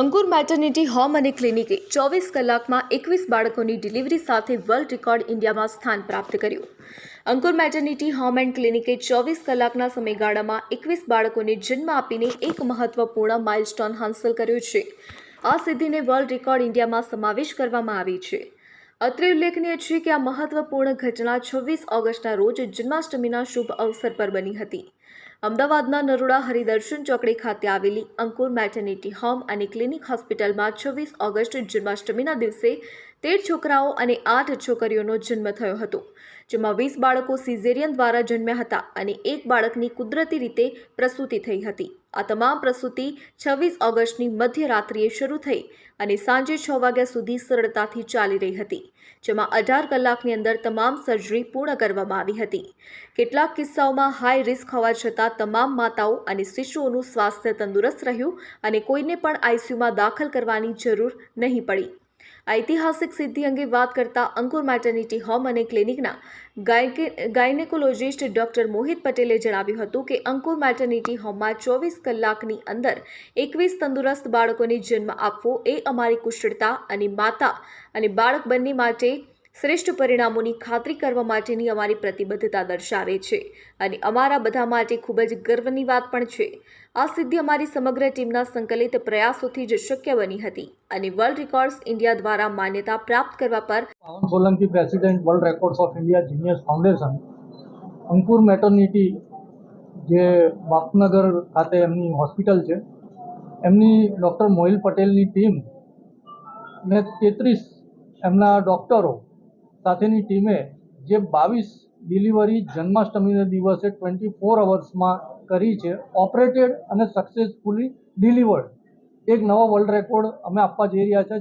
અંકુર maternity home અને ક્લિનિકે ચોવીસ કલાકમાં એકવીસ બાળકોની ડિલિવરી સાથે વર્લ્ડ રેકોર્ડ ઇન્ડિયામાં સ્થાન પ્રાપ્ત કર્યું. અંકુર મેટર્નિટી હોમ એન્ડ ક્લિનિકે ચોવીસ કલાકના સમયગાળામાં એકવીસ બાળકોને જન્મ આપીને એક મહત્વપૂર્ણ માઇલસ્ટોન હાંસલ કર્યો છે. આ સિદ્ધિને વર્લ્ડ રેકોર્ડ ઇન્ડિયામાં સમાવેશ કરવામાં આવી છે. અત્રે ઉલ્લેખનીય છે કે આ મહત્વપૂર્ણ ઘટના છવ્વીસ ઓગસ્ટના રોજ જન્માષ્ટમીના શુભ અવસર પર બની હતી. અમદાવાદના નરોડા હરિદર્શન ચોકડી ખાતે આવેલી અંકુર મેટર્નિટી હોમ અને ક્લિનિક હોસ્પિટલમાં છવ્વીસ ઓગસ્ટ જન્માષ્ટમીના દિવસે તેર છોકરાઓ અને આઠ છોકરીઓનો જન્મ થયો હતો, જેમાં વીસ બાળકો સિઝેરિયન દ્વારા જન્મ્યા હતા અને એક બાળકની કુદરતી રીતે પ્રસૂતિ થઈ હતી. આ તમામ પ્રસૂતિ છવ્વીસ ઓગસ્ટની મધ્યરાત્રિએ શરૂ થઈ અને સાંજે છ વાગ્યા સુધી સરળતાથી ચાલી રહી હતી, જેમાં અઢાર કલાકની અંદર તમામ સર્જરી પૂર્ણ કરવામાં આવી હતી. કેટલાક કિસ્સાઓમાં હાઈ રિસ્ક હોવા છતાં તમામ માતાઓ અને શિશુઓનું સ્વાસ્થ્ય તંદુરસ્ત રહ્યું અને કોઈને પણ આઈસીયુમાં દાખલ કરવાની જરૂર નહીં પડી. ઐતિહાસિક સિદ્ધિ અંગે વાત કરતા અંકુર મેટર્નિટી હોમ અને ક્લિનિકના ગાયનેકોલોજિસ્ટ ડોક્ટર મોહિત પટેલે જણાવ્યું હતું કે અંકુર મેટર્નિટી હોમમાં ચોવીસ કલાકની અંદર એકવીસ તંદુરસ્ત બાળકોને જન્મ આપવો એ અમારી કુશળતા અને માતા અને બાળક બંને માટે શ્રેષ્ઠ પરિણામોની ખાતરી કરવા માટેની અમારી પ્રતિબદ્ધતા દર્શાવે છે અને અમારા બધા માટે ખૂબ જ ગર્વની વાત પણ છે. આ સિદ્ધિ અમારી સમગ્ર ટીમના સંકલિત પ્રયાસોથી જ શક્ય બની હતી અને વર્લ્ડ રેકોર્ડ્સ ઇન્ડિયા દ્વારા માન્યતા પ્રાપ્ત કરવા પર Pavan Solanki president world records of India genius foundation Ankur maternity જે બાપનગર ખાતે એમની હોસ્પિટલ છે, એમની ડૉક્ટર મોહિલ પટેલની ટીમ ને તેત્રીસ એમના ડૉક્ટરો સાથેની ટીમે જે બાવીસ ડિલિવરી જન્માષ્ટમીના દિવસે ટ્વેન્ટી ફોર અવર્સમાં કરી છે, ઓપરેટેડ અને સક્સેસફુલી ડિલિવર્ડ એક નવો વર્લ્ડ રેકોર્ડ અમે આપવા જઈ રહ્યા છે.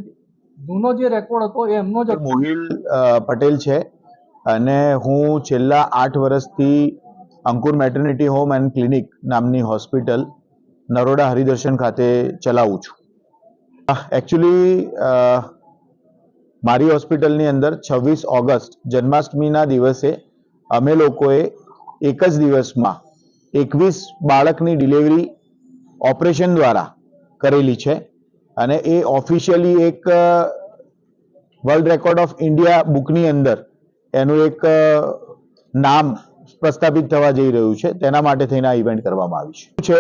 જૂનો જે રેકોર્ડ હતો એ એમનો જ મોહિલ પટેલ છે અને હું છેલ્લા આઠ વર્ષથી Ankur maternity home and clinic નામની હોસ્પિટલ નરોડા હરિદર્શન ખાતે ચલાવું છું. એકચ્યુઅલી મારી હોસ્પિટલની અંદર છવ્વીસ ઓગસ્ટ જન્માષ્ટમીના દિવસે અમે લોકોએ એક જ દિવસમાં એકવીસ બાળકની ડિલિવરી ઓપરેશન દ્વારા કરેલી છે અને એ ઓફિશિયલી એક વર્લ્ડ રેકોર્ડ ઓફ ઇન્ડિયા બુકની અંદર એનું એક નામ પ્રસ્થાપિત થવા જઈ રહ્યું છે. તેના માટે થઈને આ ઇવેન્ટ કરવામાં આવી છે.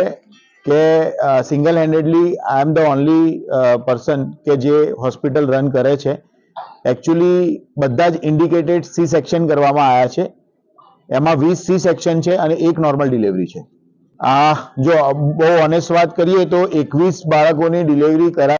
કે single handedly I am the only person કે જે હોસ્પિટલ રન કરે છે એકચ્યુઅલી બધા જ ઇન્ડિકેટેડ સી સેક્શન કરવામાં આવ્યા છે. એમાં વીસ સી સેક્શન છે અને એક નોર્મલ ડિલિવરી છે. આ, જો બહુ ઓનેસ્ટ વાત કરીએ તો એકવીસ બાળકોની ડિલિવરી કરા